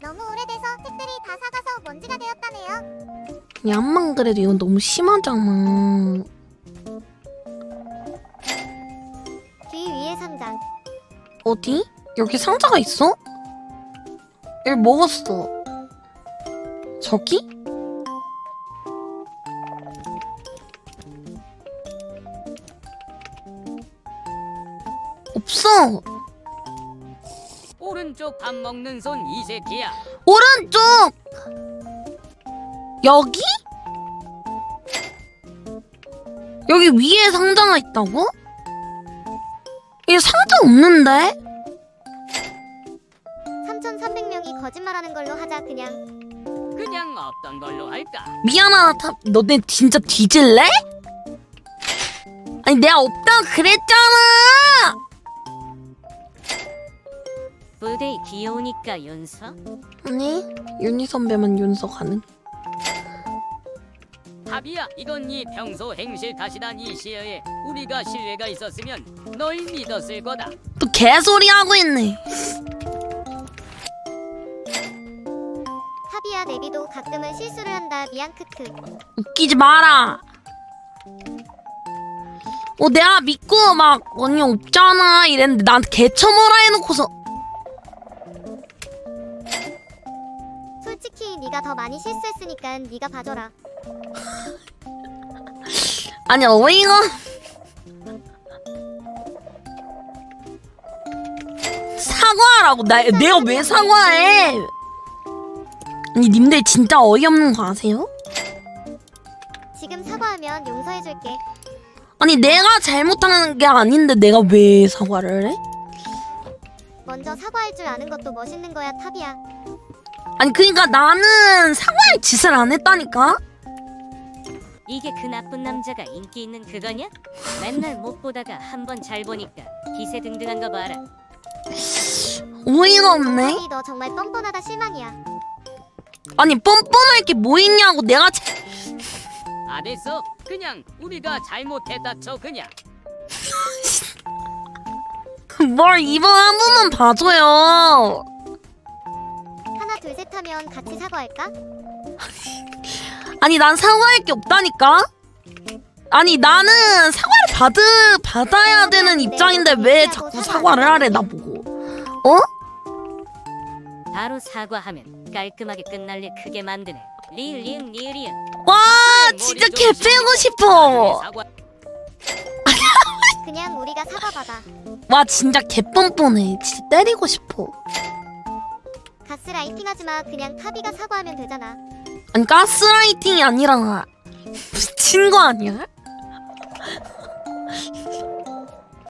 너무 오래돼서 책들이 다 사가서 먼지가 되었다네요. 얌만 그래도 이건 너무 심하잖아. 귀 위에 상장. 어디? 여기 상자가 있어? 여기 먹었어. 저기? 없어. 오른쪽 밥 먹는 손 이 새끼야. 오른쪽. 여기? 여기 위에 상자가 있다고? 이게 상자 없는데? 3,300명이 거짓말하는 걸로 하자 그냥. 그냥 없던 걸로 할까? 미안하다 탑 너네 진짜 뒤질래? 아니 내가 없다 그랬잖아 부대이 귀여우니까 윤서? 아니 윤희 선배만 윤서 가능 탑이야, 이건 네 평소 행실 탓이다 이 시여에 우리가 신뢰가 있었으면 널 믿었을 거다. 또 개소리 하고 있네 타비야 내비도 가끔은 실수를 한다. 미안 크크. 웃기지 마라 어 내가 믿고 막 언니 없잖아 이랬는데 나한테 개처먹라 해놓고서 솔직히 네가 더 많이 실수했으니까 네가 봐줘라. 아니 어이가 사과하라고 나 내가 왜 사과해 아니 님들 진짜 어이없는 거 아세요? 지금 사과하면 용서해줄게. 아니 내가 잘못하는 게 아닌데 내가 왜 사과를 해? 먼저 사과할 줄 아는 것도 멋있는 거야 타비야. 아니 그니까 나는 사과할 짓을 안 했다니까? 이게 그 나쁜 남자가 인기 있는 그거냐? 맨날 못 보다가 한 번 잘 보니까 기세 등등한 거 봐라. 어이가 없네 타비 너 정말 뻔뻔하다 실망이야. 아니 뻔뻔할 게 뭐 있냐고 내가 자- 안 됐어. 그냥 우리가 잘못했다 쳐 그냥. 뭘 이번 한 번만 봐줘요 둘셋 하면 같이 사과할까? 아니 난 사과할 게 없다니까? 아니 나는 사과를 받으, 받아야 되는 입장인데 왜 자꾸 사과를 하래 나보고 어? 바로 사과하면 깔끔하게 끝날 일 크게 만드네. 리을 리은. 와 진짜 개 빼고 싶어 사과 그냥 우리가 사과받아. 와 진짜 개 뻔뻔해 진짜 때리고 싶어 가스라이팅 하지 마. 그냥 타비가 사과하면 되잖아. 아니 가스라이팅이 아니라 미친 거 아니야?